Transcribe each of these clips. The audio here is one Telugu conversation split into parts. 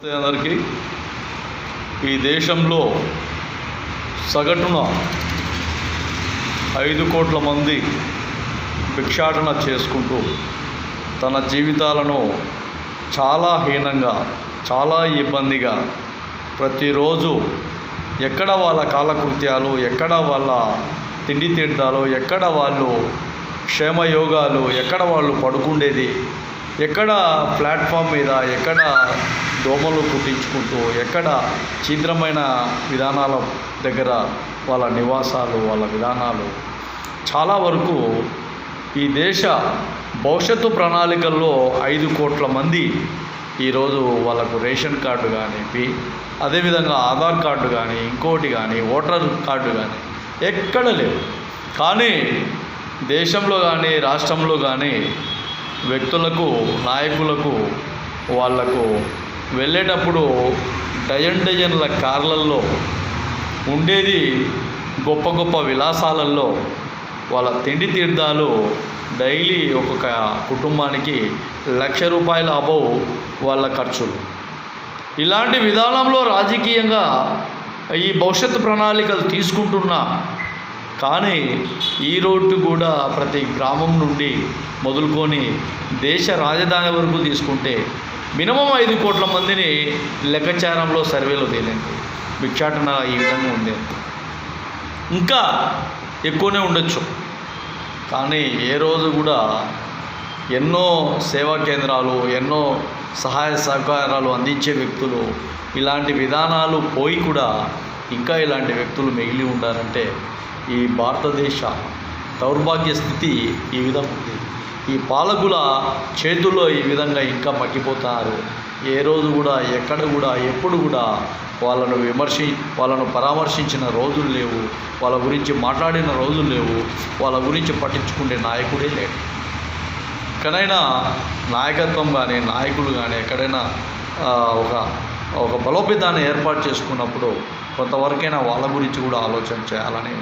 అందరికీ ఈ దేశంలో సగటున ఐదు కోట్ల మంది భిక్షాటన చేసుకుంటూ తన జీవితాలను చాలా హీనంగా చాలా ఇబ్బందిగా ప్రతిరోజు ఎక్కడ వాళ్ళ కాలకృత్యాలు ఎక్కడ వాళ్ళ తిండి తీర్థాలు ఎక్కడ వాళ్ళు క్షేమయోగాలు ఎక్కడ వాళ్ళు పడుకుండేది ఎక్కడ ప్లాట్ఫామ్ మీద ఎక్కడ దోమలు కుట్టించుకుంటూ ఎక్కడ ఛిద్రమైన విధానాల దగ్గర వాళ్ళ నివాసాలు వాళ్ళ విధానాలు. చాలా వరకు ఈ దేశ భవిష్యత్తు ప్రణాళికల్లో ఐదు కోట్ల మంది ఈరోజు వాళ్ళకు రేషన్ కార్డు కానీ పి అదేవిధంగా ఆధార్ కార్డు కానీ ఇంకోటి కానీ ఓటర్ కార్డు కానీ ఎక్కడ లేవు. కానీ దేశంలో కానీ రాష్ట్రంలో కానీ వ్యక్తులకు నాయకులకు వాళ్ళకు వెళ్ళేటప్పుడు డజన్ డజన్ల కార్లల్లో ఉండేది గొప్ప గొప్ప విలాసాలలో వాళ్ళ తిండి తీర్థాలు డైలీ ఒక్కొక్క కుటుంబానికి లక్ష రూపాయల అబవ్ వాళ్ళ ఖర్చులు. ఇలాంటి విధానంలో రాజకీయంగా ఈ భవిష్యత్తు ప్రణాళికలు తీసుకుంటున్న కానీ ఈ రోడ్డు కూడా ప్రతి గ్రామం నుండి మొదలుకొని దేశ రాజధాని వరకు తీసుకుంటే మినిమం ఐదు కోట్ల మందిని లెక్కచారంలో సర్వేలో తేలింది. భిక్షాటన ఈ విధంగా ఉంది. ఇంకా ఎక్కువనే ఉండొచ్చు. కానీ ఏ రోజు కూడా ఎన్నో సేవా కేంద్రాలు ఎన్నో సహాయ సహకారాలు అందించే వ్యక్తులు ఇలాంటి విధానాలు పోయి కూడా ఇంకా ఇలాంటి వ్యక్తులు మిగిలి ఉండారంటే ఈ భారతదేశ దౌర్భాగ్య స్థితి ఈ విధంగా ఉంది. ఈ పాలకుల చేతుల్లో ఈ విధంగా ఇంకా మగ్గిపోతున్నారు ఏ రోజు కూడా ఎక్కడ కూడా ఎప్పుడు కూడా వాళ్ళను విమర్శి వాళ్ళను పరామర్శించిన రోజులు లేవు. వాళ్ళ గురించి మాట్లాడిన రోజులు లేవు. వాళ్ళ గురించి పట్టించుకునే నాయకుడే లేడు. ఎక్కడైనా నాయకత్వం కానీ నాయకులు కానీ ఎక్కడైనా ఒక ఒక బలోపేతాన్ని ఏర్పాటు చేసుకున్నప్పుడు కొంతవరకైనా వాళ్ళ గురించి కూడా ఆలోచన చేయాలని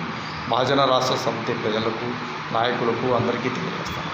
మహాజన రాష్ట్ర సమితి ప్రజలకు నాయకులకు అందరికీ తెలియజేస్తాను.